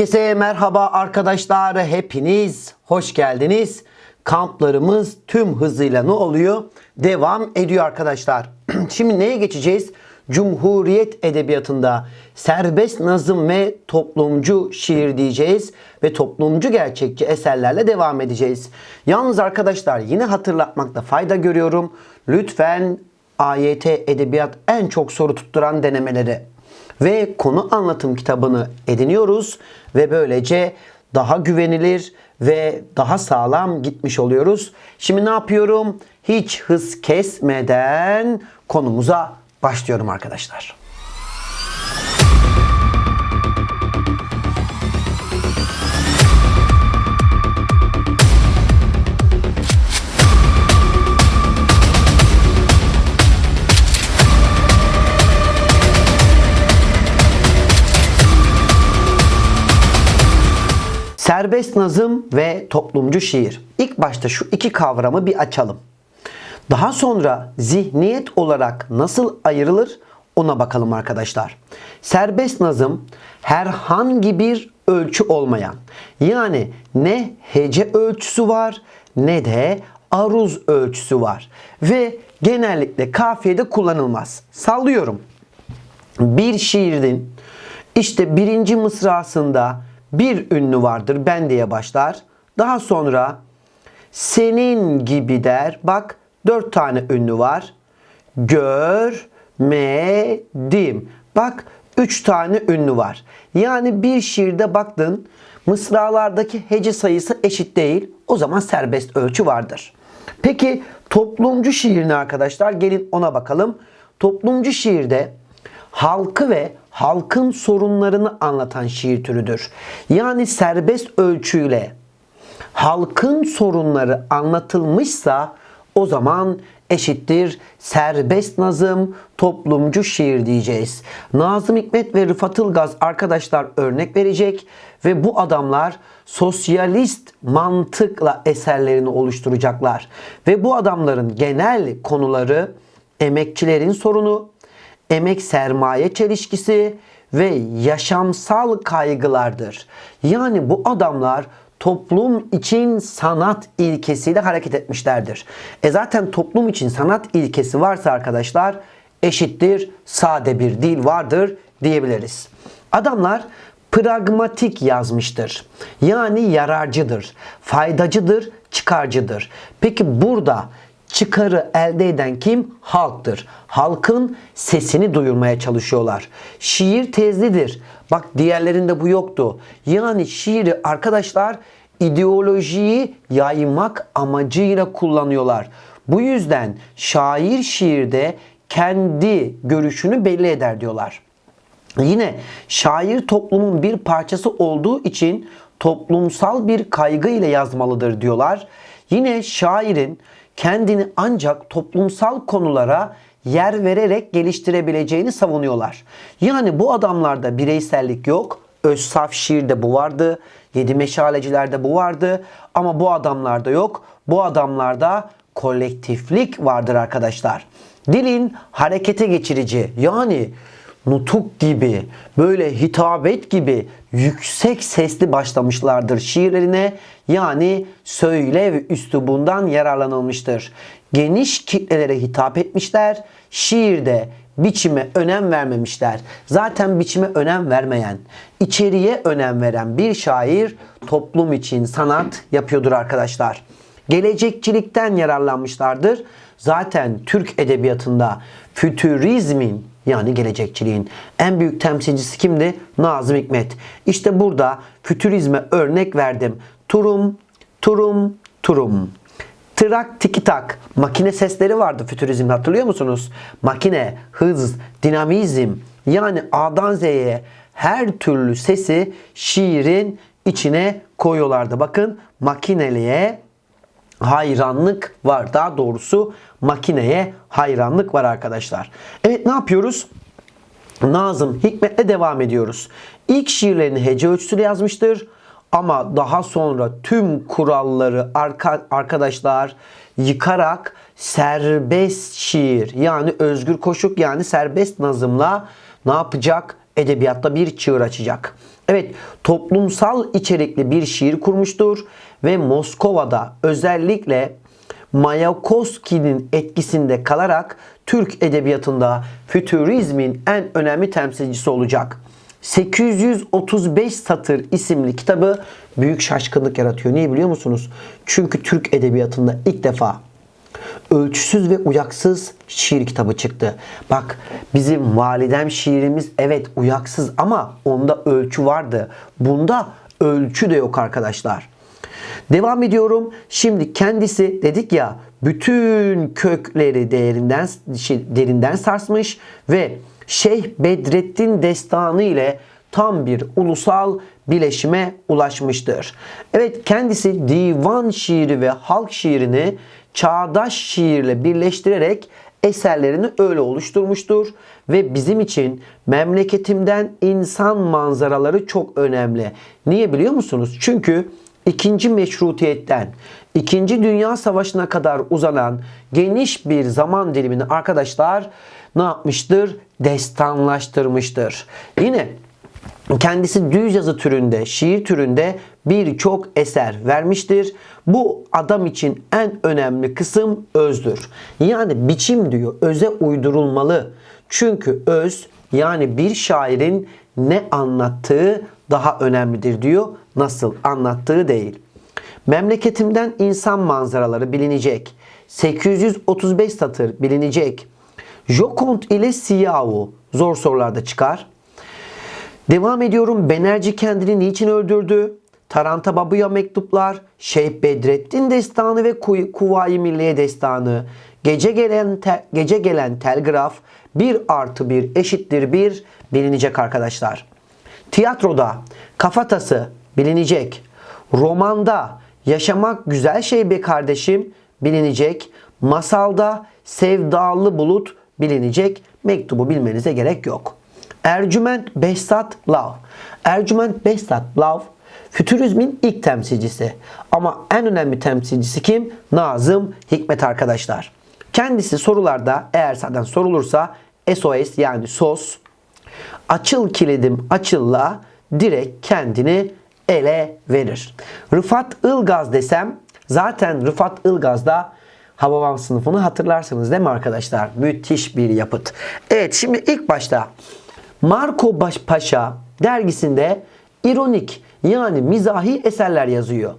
Herkese merhaba arkadaşlar. Hepiniz hoş geldiniz. Kamplarımız tüm hızıyla ne oluyor? Devam ediyor arkadaşlar. Şimdi neye geçeceğiz? Cumhuriyet Edebiyatı'nda serbest nazım ve toplumcu şiir diyeceğiz ve toplumcu gerçekçi eserlerle devam edeceğiz. Yalnız arkadaşlar yine hatırlatmakta fayda görüyorum. Lütfen AYT Edebiyat en çok soru tutturan denemeleri ve konu anlatım kitabını ediniyoruz ve böylece daha güvenilir ve daha sağlam gitmiş oluyoruz. Şimdi ne yapıyorum? Hiç hız kesmeden konumuza başlıyorum arkadaşlar. Serbest nazım ve toplumcu şiir. İlk başta şu iki kavramı bir açalım. Daha sonra zihniyet olarak nasıl ayrılır ona bakalım arkadaşlar. Serbest nazım herhangi bir ölçü olmayan yani ne hece ölçüsü var ne de aruz ölçüsü var ve genellikle kafiyede kullanılmaz. Sallıyorum. Bir şiirin işte birinci mısrasında bir ünlü vardır ben diye başlar. Daha sonra senin gibi der. Bak dört tane ünlü var. Görmedim. Bak üç tane ünlü var. Yani bir şiirde baktın mısralardaki hece sayısı eşit değil. O zaman serbest ölçü vardır. Peki toplumcu şiir ne arkadaşlar? Gelin ona bakalım. Toplumcu şiirde halkı ve halkın sorunlarını anlatan şiir türüdür. Yani serbest ölçüyle halkın sorunları anlatılmışsa o zaman eşittir serbest nazım, toplumcu şiir diyeceğiz. Nazım Hikmet ve Rıfat Ilgaz arkadaşlar örnek verecek ve bu adamlar sosyalist mantıkla eserlerini oluşturacaklar. Ve bu adamların genel konuları emekçilerin sorunu, emek sermaye çelişkisi ve yaşamsal kaygılardır. Yani bu adamlar toplum için sanat ilkesiyle hareket etmişlerdir. E zaten toplum için sanat ilkesi varsa arkadaşlar eşittir sade bir dil vardır diyebiliriz. Adamlar pragmatik yazmıştır. Yani yararcıdır, faydacıdır, çıkarcıdır. Peki burada çıkarı elde eden kim? Halktır. Halkın sesini duyurmaya çalışıyorlar. Şiir tezlidir. Bak diğerlerinde bu yoktu. Yani şiiri arkadaşlar ideolojiyi yaymak amacıyla kullanıyorlar. Bu yüzden şair şiirde kendi görüşünü belli eder diyorlar. Yine şair toplumun bir parçası olduğu için toplumsal bir kaygı ile yazmalıdır diyorlar. Yine şairin kendini ancak toplumsal konulara yer vererek geliştirebileceğini savunuyorlar. Yani bu adamlarda bireysellik yok. Özsaf şiirde bu vardı. Yedi meşalecilerde bu vardı. Ama bu adamlarda yok. Bu adamlarda kolektiflik vardır arkadaşlar. Dilin harekete geçirici yani nutuk gibi, böyle hitabet gibi yüksek sesli başlamışlardır şiirlerine. Yani söyle ve üslubundan yararlanılmıştır. Geniş kitlelere hitap etmişler. Şiirde biçime önem vermemişler. Zaten biçime önem vermeyen, içeriye önem veren bir şair toplum için sanat yapıyordur arkadaşlar. Gelecekçilikten yararlanmışlardır. Zaten Türk edebiyatında fütürizmin yani gelecekçiliğin en büyük temsilcisi kimdi? Nazım Hikmet. İşte burada fütürizme örnek verdim. Turum, turum, turum. Trak tiki tak makine sesleri vardı fütürizmde hatırlıyor musunuz? Makine, hız, dinamizm yani A'dan Z'ye her türlü sesi şiirin içine koyuyorlardı. Bakın makineliğe hayranlık var. Daha doğrusu makineye hayranlık var arkadaşlar. Evet ne yapıyoruz? Nazım Hikmet'le devam ediyoruz. İlk şiirlerini hece ölçüsüyle yazmıştır. Ama daha sonra tüm kuralları arka, arkadaşlar yıkarak serbest şiir yani özgür koşuk yani serbest nazımla ne yapacak? edebiyatta bir çığır açacak. Evet, toplumsal içerikli bir şiir kurmuştur ve Moskova'da özellikle Mayakovski'nin etkisinde kalarak Türk edebiyatında fütürizmin en önemli temsilcisi olacak. 835 satır isimli kitabı büyük şaşkınlık yaratıyor. Niye biliyor musunuz? Çünkü Türk edebiyatında ilk defa ölçüsüz ve uyaksız şiir kitabı çıktı. Bak bizim validem şiirimiz evet uyaksız ama onda ölçü vardı. Bunda ölçü de yok arkadaşlar. Devam ediyorum. Şimdi kendisi dedik ya bütün kökleri derinden şey, derinden sarsmış ve Şeyh Bedrettin destanı ile tam bir ulusal bileşime ulaşmıştır. Evet kendisi divan şiiri ve halk şiirini çağdaş şiirle birleştirerek eserlerini öyle oluşturmuştur ve bizim için memleketimden insan manzaraları çok önemli. Niye biliyor musunuz? Çünkü ikinci meşrutiyetten İkinci Dünya Savaşı'na kadar uzanan geniş bir zaman dilimini arkadaşlar ne yapmıştır? Destanlaştırmıştır. Yine kendisi düz yazı türünde, şiir türünde birçok eser vermiştir. Bu adam için en önemli kısım özdür. Yani biçim diyor, öze uydurulmalı. Çünkü öz yani bir şairin ne anlattığı daha önemlidir diyor. Nasıl anlattığı değil. Memleketimden insan manzaraları bilinecek. 835 satır bilinecek. Jokont ile Siyahu zor sorularda çıkar. Devam ediyorum. Benerci kendini niçin öldürdü? Taranta Babu'ya mektuplar, Şeyh Bedrettin destanı ve Kuvayi Milliye destanı, gece gelen te, gece gelen telgraf, bir artı bir eşittir bir bilinecek arkadaşlar. Tiyatroda kafatası bilinecek. Romanda yaşamak güzel şey be kardeşim bilinecek. Masalda sevdalı bulut bilinecek. Mektubu bilmenize gerek yok. Ercüment Behzat Lav. Ercüment Behzat Lav fütürizmin ilk temsilcisi. Ama en önemli temsilcisi kim? Nazım Hikmet arkadaşlar. Kendisi sorularda eğer zaten sorulursa SOS yani SOS açıl kilidim açılla direkt kendini ele verir. Rıfat Ilgaz desem zaten Rıfat Ilgaz'da Hababam sınıfını hatırlarsınız değil mi arkadaşlar? Müthiş bir yapıt. Evet şimdi ilk başta Marco Baş Paşa dergisinde ironik yani mizahi eserler yazıyor.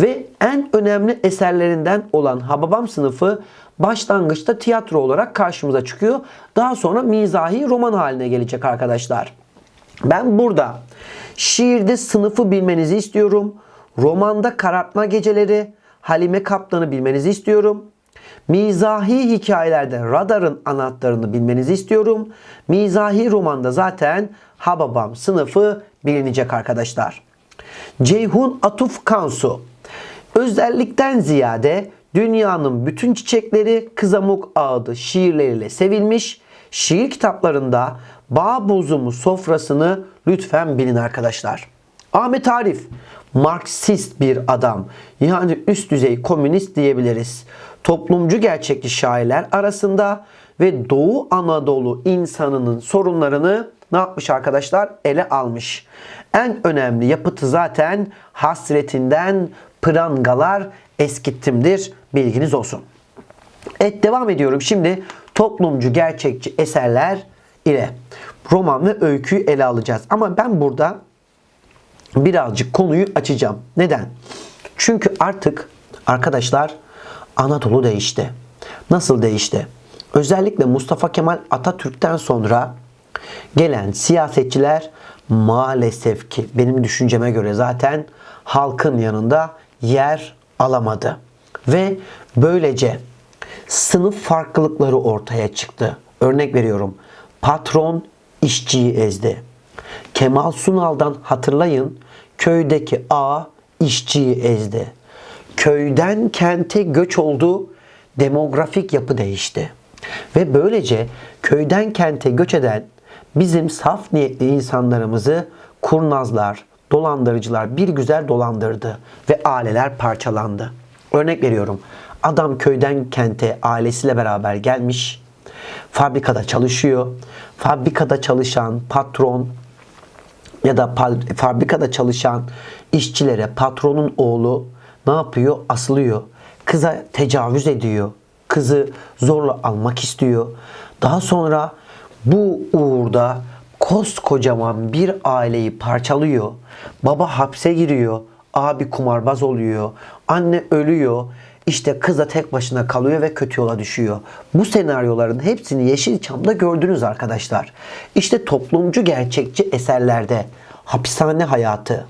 Ve en önemli eserlerinden olan Hababam sınıfı başlangıçta tiyatro olarak karşımıza çıkıyor. Daha sonra mizahi roman haline gelecek arkadaşlar. Ben burada şiirde sınıfı bilmenizi istiyorum. Romanda karartma geceleri, Halime Kaplan'ı bilmenizi istiyorum. Mizahi hikayelerde radarın anahtarını bilmenizi istiyorum. Mizahi romanda zaten Hababam sınıfı bilinecek arkadaşlar. Ceyhun Atuf Kansu özellikten ziyade dünyanın bütün çiçekleri kızamuk ağıdı şiirleriyle sevilmiş. Şiir kitaplarında bağ bozumu sofrasını lütfen bilin arkadaşlar. Ahmet Arif Marksist bir adam. Yani üst düzey komünist diyebiliriz. Toplumcu gerçekçi şairler arasında ve Doğu Anadolu insanının sorunlarını ne yapmış arkadaşlar? Ele almış. En önemli yapıtı zaten hasretinden prangalar eskittimdir. Bilginiz olsun. Evet devam ediyorum. Şimdi toplumcu gerçekçi eserler ile roman ve öyküyü ele alacağız. Ama ben burada birazcık konuyu açacağım. Neden? Çünkü artık arkadaşlar Anadolu değişti. Nasıl değişti? Özellikle Mustafa Kemal Atatürk'ten sonra gelen siyasetçiler maalesef ki benim düşünceme göre zaten halkın yanında yer alamadı. Ve böylece sınıf farklılıkları ortaya çıktı. Örnek veriyorum. Patron işçiyi ezdi. Kemal Sunal'dan hatırlayın köydeki A işçiyi ezdi. Köyden kente göç oldu, demografik yapı değişti. Ve böylece köyden kente göç eden bizim saf niyetli insanlarımızı kurnazlar, dolandırıcılar bir güzel dolandırdı ve aileler parçalandı. Örnek veriyorum. Adam köyden kente ailesiyle beraber gelmiş. Fabrikada çalışıyor. Fabrikada çalışan patron ya da fabrikada çalışan işçilere patronun oğlu ne yapıyor? Asılıyor. Kıza tecavüz ediyor. Kızı zorla almak istiyor. Daha sonra bu uğurda koskocaman bir aileyi parçalıyor. Baba hapse giriyor. Abi kumarbaz oluyor. Anne ölüyor. İşte kız da tek başına kalıyor ve kötü yola düşüyor. Bu senaryoların hepsini Yeşilçam'da gördünüz arkadaşlar. İşte toplumcu gerçekçi eserlerde hapishane hayatı,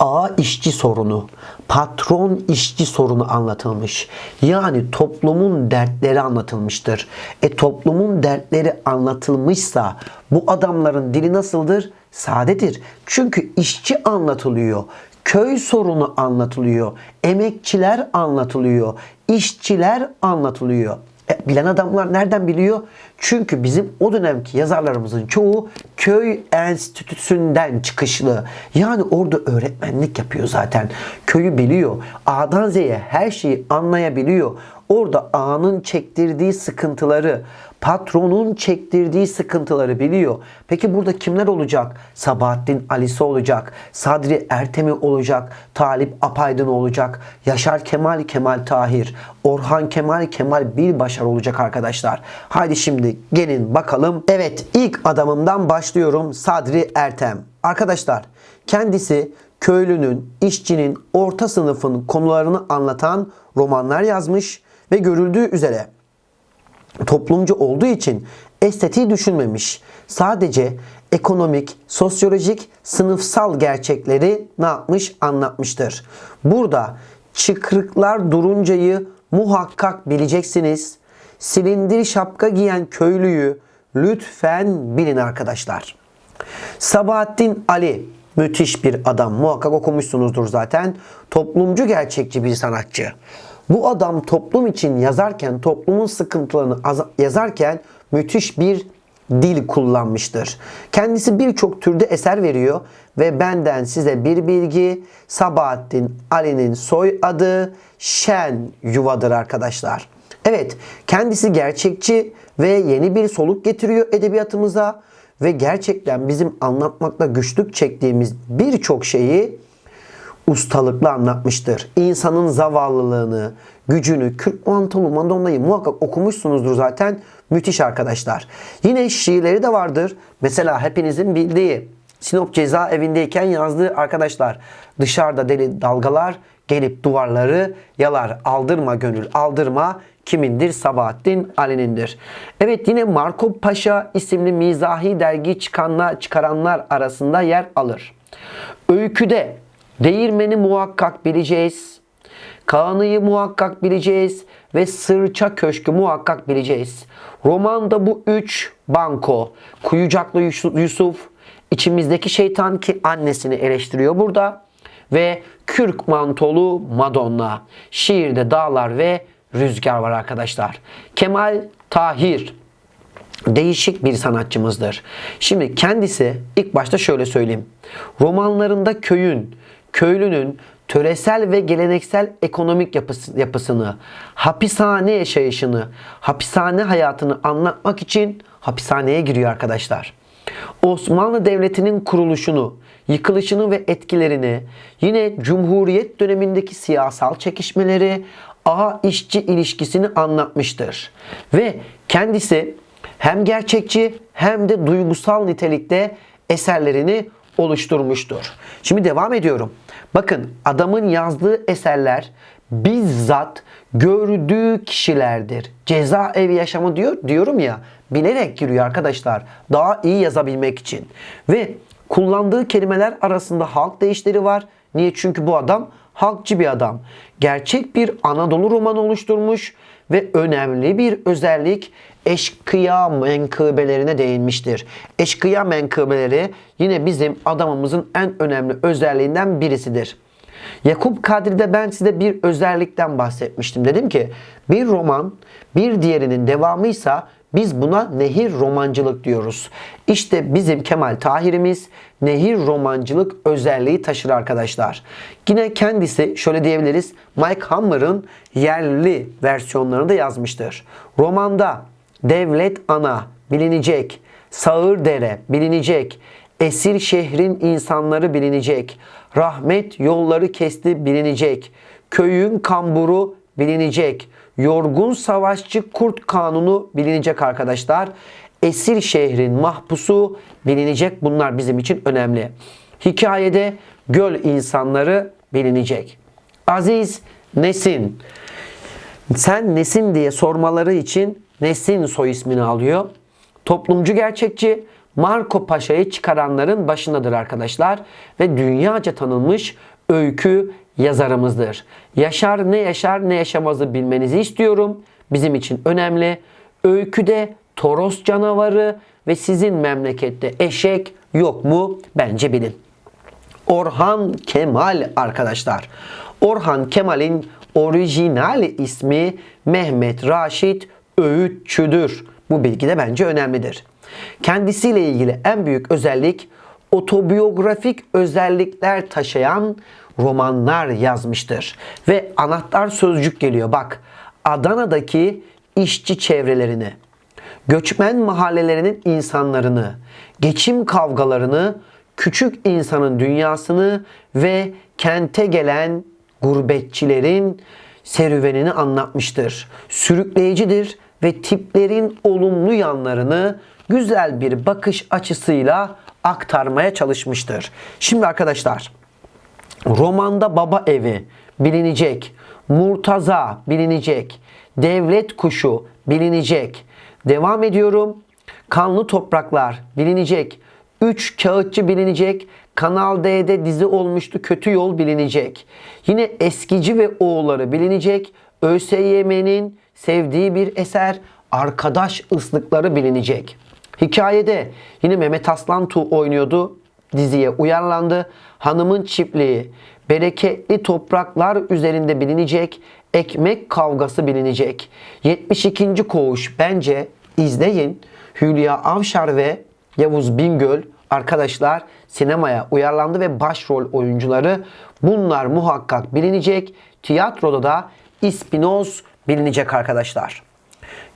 A işçi sorunu, patron işçi sorunu anlatılmış. Yani toplumun dertleri anlatılmıştır. E toplumun dertleri anlatılmışsa bu adamların dili nasıldır? Sadedir. Çünkü işçi anlatılıyor. Köy sorunu anlatılıyor. Emekçiler anlatılıyor. işçiler anlatılıyor. E, bilen adamlar nereden biliyor? Çünkü bizim o dönemki yazarlarımızın çoğu köy enstitüsünden çıkışlı. Yani orada öğretmenlik yapıyor zaten. Köyü biliyor. A'dan Z'ye her şeyi anlayabiliyor. Orada A'nın çektirdiği sıkıntıları, patronun çektirdiği sıkıntıları biliyor. Peki burada kimler olacak? Sabahattin Ali'si olacak, Sadri Ertemi olacak, Talip Apaydın olacak, Yaşar Kemal Kemal Tahir, Orhan Kemal Kemal Bilbaşar olacak arkadaşlar. Haydi şimdi gelin bakalım. Evet ilk adamımdan başlıyorum Sadri Ertem. Arkadaşlar kendisi köylünün, işçinin, orta sınıfın konularını anlatan romanlar yazmış ve görüldüğü üzere toplumcu olduğu için estetiği düşünmemiş. Sadece ekonomik, sosyolojik, sınıfsal gerçekleri ne yapmış anlatmıştır. Burada çıkrıklar duruncayı muhakkak bileceksiniz. Silindir şapka giyen köylüyü lütfen bilin arkadaşlar. Sabahattin Ali müthiş bir adam. Muhakkak okumuşsunuzdur zaten. Toplumcu gerçekçi bir sanatçı. Bu adam toplum için yazarken, toplumun sıkıntılarını az- yazarken müthiş bir dil kullanmıştır. Kendisi birçok türde eser veriyor ve benden size bir bilgi Sabahattin Ali'nin soy adı Şen Yuva'dır arkadaşlar. Evet, kendisi gerçekçi ve yeni bir soluk getiriyor edebiyatımıza ve gerçekten bizim anlatmakta güçlük çektiğimiz birçok şeyi ustalıkla anlatmıştır. İnsanın zavallılığını, gücünü, Kürk Mantolu Madonna'yı muhakkak okumuşsunuzdur zaten. Müthiş arkadaşlar. Yine şiirleri de vardır. Mesela hepinizin bildiği Sinop cezaevindeyken yazdığı arkadaşlar dışarıda deli dalgalar gelip duvarları yalar. Aldırma gönül aldırma kimindir? Sabahattin Ali'nindir. Evet yine Marco Paşa isimli mizahi dergi çıkanlar, çıkaranlar arasında yer alır. Öyküde değirmeni muhakkak bileceğiz. Kaan'ı muhakkak bileceğiz ve Sırça Köşkü muhakkak bileceğiz. Romanda bu üç banko, Kuyucaklı Yusuf, içimizdeki şeytan ki annesini eleştiriyor burada ve Kürk Mantolu Madonna. Şiirde dağlar ve rüzgar var arkadaşlar. Kemal Tahir değişik bir sanatçımızdır. Şimdi kendisi ilk başta şöyle söyleyeyim. Romanlarında köyün, köylünün töresel ve geleneksel ekonomik yapısı, yapısını, hapishane yaşayışını, hapishane hayatını anlatmak için hapishaneye giriyor arkadaşlar. Osmanlı Devleti'nin kuruluşunu, yıkılışını ve etkilerini, yine Cumhuriyet dönemindeki siyasal çekişmeleri, A işçi ilişkisini anlatmıştır. Ve kendisi hem gerçekçi hem de duygusal nitelikte eserlerini oluşturmuştur. Şimdi devam ediyorum. Bakın adamın yazdığı eserler bizzat gördüğü kişilerdir. Cezaevi yaşamı diyor diyorum ya bilerek giriyor arkadaşlar. Daha iyi yazabilmek için. Ve kullandığı kelimeler arasında halk deyişleri var. Niye? Çünkü bu adam halkçı bir adam. Gerçek bir Anadolu romanı oluşturmuş ve önemli bir özellik eşkıya menkıbelerine değinmiştir. Eşkıya menkıbeleri yine bizim adamımızın en önemli özelliğinden birisidir. Yakup Kadri'de ben size bir özellikten bahsetmiştim. Dedim ki bir roman bir diğerinin devamıysa biz buna nehir romancılık diyoruz. İşte bizim Kemal Tahir'imiz nehir romancılık özelliği taşır arkadaşlar. Yine kendisi şöyle diyebiliriz Mike Hammer'ın yerli versiyonlarını da yazmıştır. Romanda devlet ana bilinecek, sağır dere bilinecek, Esir şehrin insanları bilinecek. Rahmet yolları kesti bilinecek. Köyün kamburu bilinecek. Yorgun savaşçı kurt kanunu bilinecek arkadaşlar. Esir şehrin mahpusu bilinecek. Bunlar bizim için önemli. Hikayede göl insanları bilinecek. Aziz Nesin. Sen nesin diye sormaları için Nesin soy ismini alıyor. Toplumcu gerçekçi Marco Paşa'yı çıkaranların başındadır arkadaşlar ve dünyaca tanınmış öykü yazarımızdır. Yaşar ne yaşar ne yaşamazı bilmenizi istiyorum. Bizim için önemli. Öyküde Toros canavarı ve sizin memlekette eşek yok mu? Bence bilin. Orhan Kemal arkadaşlar. Orhan Kemal'in orijinal ismi Mehmet Raşit Öğütçüdür. Bu bilgi de bence önemlidir. Kendisiyle ilgili en büyük özellik otobiyografik özellikler taşıyan romanlar yazmıştır. Ve anahtar sözcük geliyor bak. Adana'daki işçi çevrelerini, göçmen mahallelerinin insanlarını, geçim kavgalarını, küçük insanın dünyasını ve kente gelen gurbetçilerin serüvenini anlatmıştır. Sürükleyicidir ve tiplerin olumlu yanlarını güzel bir bakış açısıyla aktarmaya çalışmıştır. Şimdi arkadaşlar romanda baba evi bilinecek, Murtaza bilinecek, devlet kuşu bilinecek. Devam ediyorum. Kanlı topraklar bilinecek. Üç kağıtçı bilinecek. Kanal D'de dizi olmuştu. Kötü yol bilinecek. Yine eskici ve oğulları bilinecek. ÖSYM'nin sevdiği bir eser. Arkadaş ıslıkları bilinecek. Hikayede yine Mehmet Aslantu oynuyordu. Diziye uyarlandı. Hanımın çiftliği, bereketli topraklar üzerinde bilinecek, ekmek kavgası bilinecek. 72. koğuş bence izleyin. Hülya Avşar ve Yavuz Bingöl arkadaşlar sinemaya uyarlandı ve başrol oyuncuları bunlar muhakkak bilinecek. Tiyatroda da İspinoz bilinecek arkadaşlar.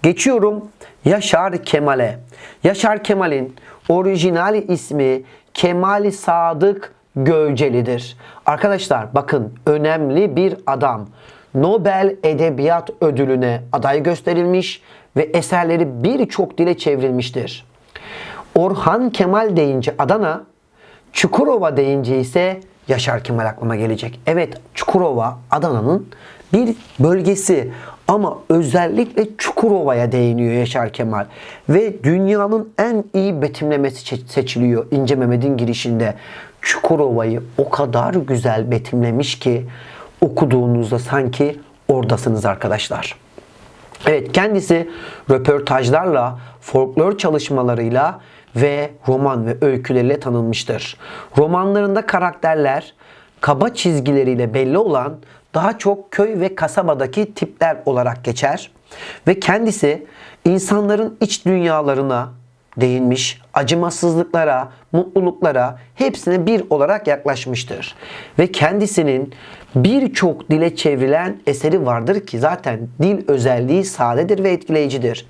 Geçiyorum Yaşar Kemal'e. Yaşar Kemal'in orijinal ismi Kemal Sadık Göceli'dir. Arkadaşlar bakın önemli bir adam. Nobel Edebiyat Ödülü'ne aday gösterilmiş ve eserleri birçok dile çevrilmiştir. Orhan Kemal deyince Adana, Çukurova deyince ise Yaşar Kemal aklıma gelecek. Evet Çukurova Adana'nın bir bölgesi ama özellikle Çukurova'ya değiniyor Yaşar Kemal. Ve dünyanın en iyi betimlemesi seçiliyor İnce Mehmet'in girişinde. Çukurova'yı o kadar güzel betimlemiş ki okuduğunuzda sanki oradasınız arkadaşlar. Evet kendisi röportajlarla, folklor çalışmalarıyla ve roman ve öyküleriyle tanınmıştır. Romanlarında karakterler kaba çizgileriyle belli olan daha çok köy ve kasabadaki tipler olarak geçer ve kendisi insanların iç dünyalarına değinmiş, acımasızlıklara, mutluluklara hepsine bir olarak yaklaşmıştır. Ve kendisinin birçok dile çevrilen eseri vardır ki zaten dil özelliği sadedir ve etkileyicidir.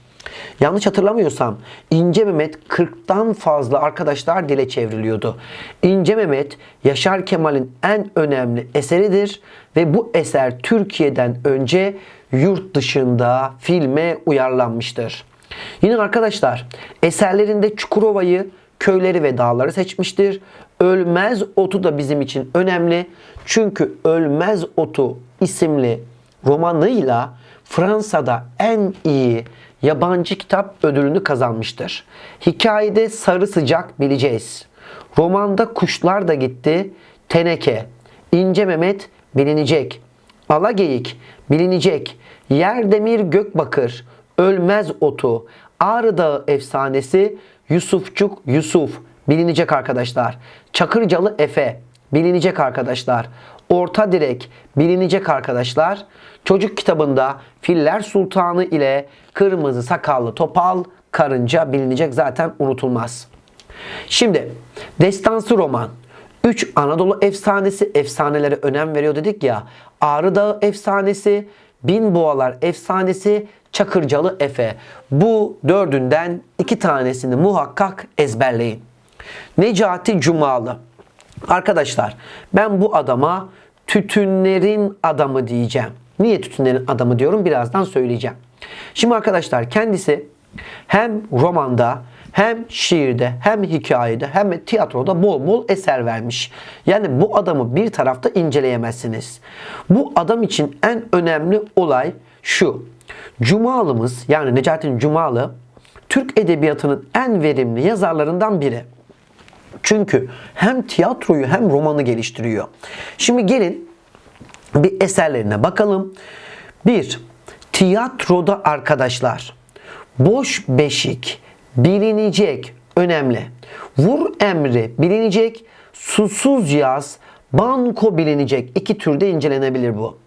Yanlış hatırlamıyorsam İnce Mehmet 40'tan fazla arkadaşlar dile çevriliyordu. İnce Mehmet Yaşar Kemal'in en önemli eseridir ve bu eser Türkiye'den önce yurt dışında filme uyarlanmıştır. Yine arkadaşlar eserlerinde Çukurova'yı, köyleri ve dağları seçmiştir. Ölmez Otu da bizim için önemli. Çünkü Ölmez Otu isimli romanıyla Fransa'da en iyi yabancı kitap ödülünü kazanmıştır. Hikayede sarı sıcak bileceğiz. Romanda kuşlar da gitti. Teneke, İnce Mehmet bilinecek. Alageyik bilinecek. Yerdemir Gökbakır, Ölmez Otu, Ağrı Dağı efsanesi, Yusufçuk Yusuf bilinecek arkadaşlar. Çakırcalı Efe bilinecek arkadaşlar. Orta Direk bilinecek arkadaşlar. Çocuk kitabında Filler Sultanı ile Kırmızı Sakallı Topal Karınca bilinecek zaten unutulmaz. Şimdi destansı roman 3 Anadolu efsanesi efsanelere önem veriyor dedik ya. Ağrı Dağı efsanesi, Bin Boğalar efsanesi, Çakırcalı Efe. Bu dördünden iki tanesini muhakkak ezberleyin. Necati Cumalı. Arkadaşlar ben bu adama tütünlerin adamı diyeceğim. Niye tütünlerin adamı diyorum birazdan söyleyeceğim. Şimdi arkadaşlar kendisi hem romanda hem şiirde hem hikayede hem tiyatroda bol bol eser vermiş. Yani bu adamı bir tarafta inceleyemezsiniz. Bu adam için en önemli olay şu. Cumalımız yani Necati Cumalı Türk edebiyatının en verimli yazarlarından biri. Çünkü hem tiyatroyu hem romanı geliştiriyor. Şimdi gelin bir eserlerine bakalım. Bir, tiyatroda arkadaşlar boş beşik bilinecek önemli. Vur emri bilinecek, susuz yaz, banko bilinecek. İki türde incelenebilir bu.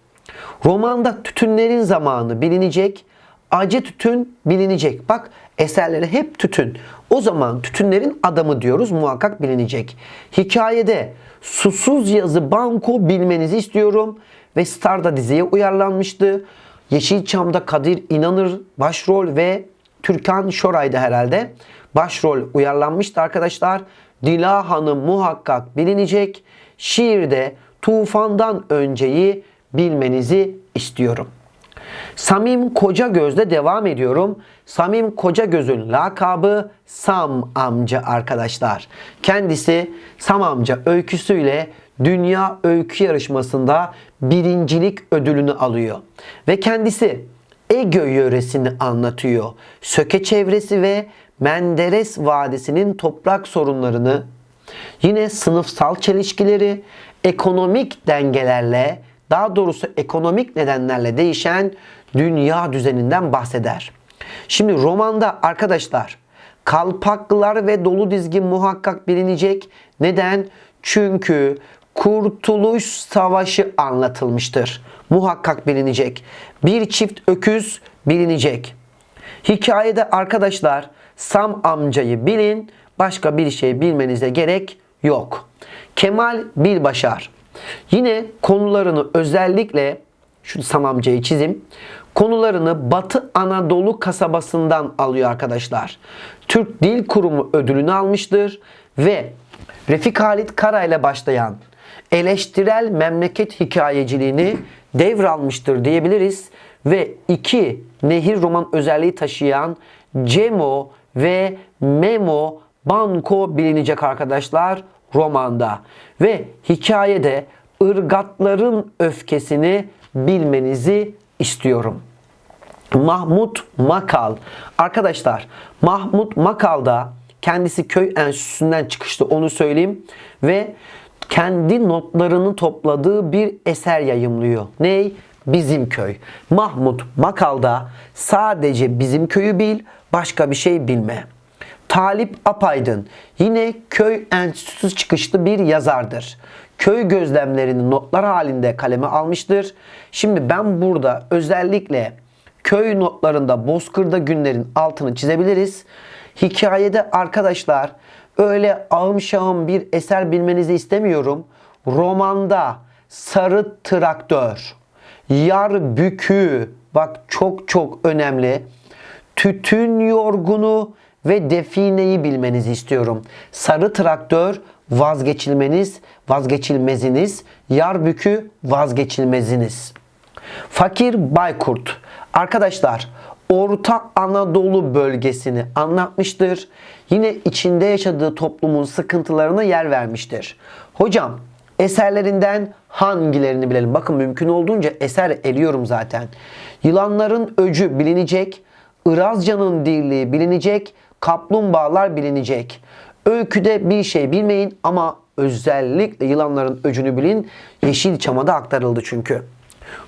Romanda tütünlerin zamanı bilinecek, acı tütün bilinecek. Bak eserleri hep tütün. O zaman tütünlerin adamı diyoruz muhakkak bilinecek. Hikayede susuz yazı banko bilmenizi istiyorum ve Star'da diziye uyarlanmıştı. Yeşilçam'da Kadir İnanır başrol ve Türkan Şoray'da herhalde başrol uyarlanmıştı arkadaşlar. Dila Hanım muhakkak bilinecek. Şiirde tufandan önceyi bilmenizi istiyorum. Samim Koca Göz'de devam ediyorum. Samim Koca Göz'ün lakabı Sam amca arkadaşlar. Kendisi Sam amca öyküsüyle Dünya Öykü Yarışması'nda birincilik ödülünü alıyor. Ve kendisi Ege yöresini anlatıyor. Söke çevresi ve Menderes Vadisi'nin toprak sorunlarını, yine sınıfsal çelişkileri, ekonomik dengelerle, daha doğrusu ekonomik nedenlerle değişen dünya düzeninden bahseder. Şimdi romanda arkadaşlar kalpaklılar ve dolu dizgin muhakkak bilinecek. Neden? Çünkü Kurtuluş Savaşı anlatılmıştır. Muhakkak bilinecek. Bir çift öküz bilinecek. Hikayede arkadaşlar Sam amcayı bilin, başka bir şey bilmenize gerek yok. Kemal Bilbaşar. Yine konularını özellikle şu Sam amcayı çizim. Konularını Batı Anadolu kasabasından alıyor arkadaşlar. Türk Dil Kurumu ödülünü almıştır ve Refik Halit Kara ile başlayan eleştirel memleket hikayeciliğini devralmıştır diyebiliriz ve iki nehir roman özelliği taşıyan Cemo ve Memo Banko bilinecek arkadaşlar romanda ve hikayede ırgatların öfkesini bilmenizi istiyorum. Mahmut Makal. Arkadaşlar Mahmut Makal'da kendisi köy enstitüsünden çıkıştı onu söyleyeyim ve kendi notlarını topladığı bir eser yayımlıyor. Ney? Bizim köy. Mahmut Makal'da sadece bizim köyü bil, başka bir şey bilme. Talip Apaydın yine köy enstitüsü çıkışlı bir yazardır. Köy gözlemlerini notlar halinde kaleme almıştır. Şimdi ben burada özellikle köy notlarında Bozkır'da günlerin altını çizebiliriz. Hikayede arkadaşlar öyle ağım bir eser bilmenizi istemiyorum. Romanda sarı traktör, yar bükü bak çok çok önemli. Tütün yorgunu ve defineyi bilmenizi istiyorum. Sarı traktör vazgeçilmeniz, vazgeçilmeziniz. Yar bükü vazgeçilmeziniz. Fakir Baykurt. Arkadaşlar Orta Anadolu bölgesini anlatmıştır. Yine içinde yaşadığı toplumun sıkıntılarına yer vermiştir. Hocam eserlerinden hangilerini bilelim? Bakın mümkün olduğunca eser eliyorum zaten. Yılanların öcü bilinecek, Irazcan'ın dirliği bilinecek, kaplumbağalar bilinecek. Öyküde bir şey bilmeyin ama özellikle yılanların öcünü bilin. Yeşilçam'a da aktarıldı çünkü.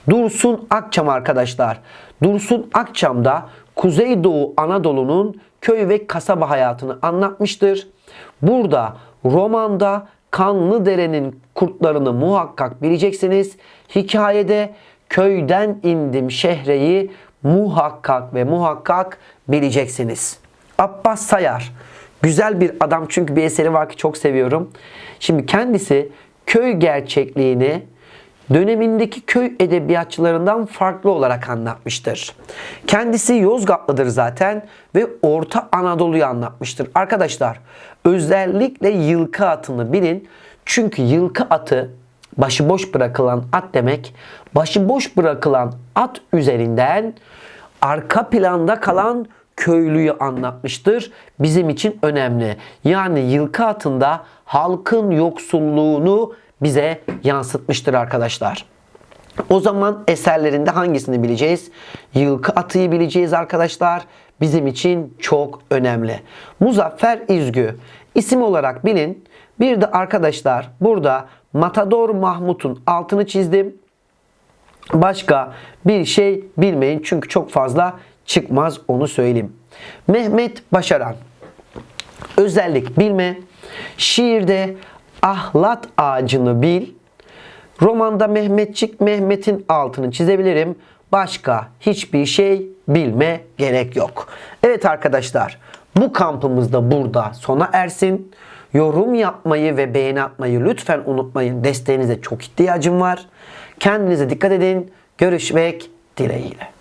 Dursun Akçam arkadaşlar. Dursun Akçam'da Kuzeydoğu Anadolu'nun köy ve kasaba hayatını anlatmıştır. Burada romanda Kanlıdere'nin kurtlarını muhakkak bileceksiniz. Hikayede köyden indim şehreyi muhakkak ve muhakkak bileceksiniz. Abbas Sayar. Güzel bir adam çünkü bir eseri var ki çok seviyorum. Şimdi kendisi köy gerçekliğini dönemindeki köy edebiyatçılarından farklı olarak anlatmıştır. Kendisi Yozgatlıdır zaten ve Orta Anadolu'yu anlatmıştır. Arkadaşlar özellikle yılkı atını bilin. Çünkü yılkı atı başıboş bırakılan at demek. Başıboş bırakılan at üzerinden arka planda kalan köylüyü anlatmıştır. Bizim için önemli. Yani yılkı atında halkın yoksulluğunu bize yansıtmıştır arkadaşlar. O zaman eserlerinde hangisini bileceğiz? Yılkı atıyı bileceğiz arkadaşlar. Bizim için çok önemli. Muzaffer İzgü isim olarak bilin. Bir de arkadaşlar burada Matador Mahmut'un altını çizdim. Başka bir şey bilmeyin çünkü çok fazla çıkmaz onu söyleyeyim. Mehmet Başaran. Özellik bilme. Şiirde ahlat ağacını bil. Romanda Mehmetçik Mehmet'in altını çizebilirim. Başka hiçbir şey bilme gerek yok. Evet arkadaşlar bu kampımız da burada sona ersin. Yorum yapmayı ve beğeni atmayı lütfen unutmayın. Desteğinize çok ihtiyacım var. Kendinize dikkat edin. Görüşmek dileğiyle.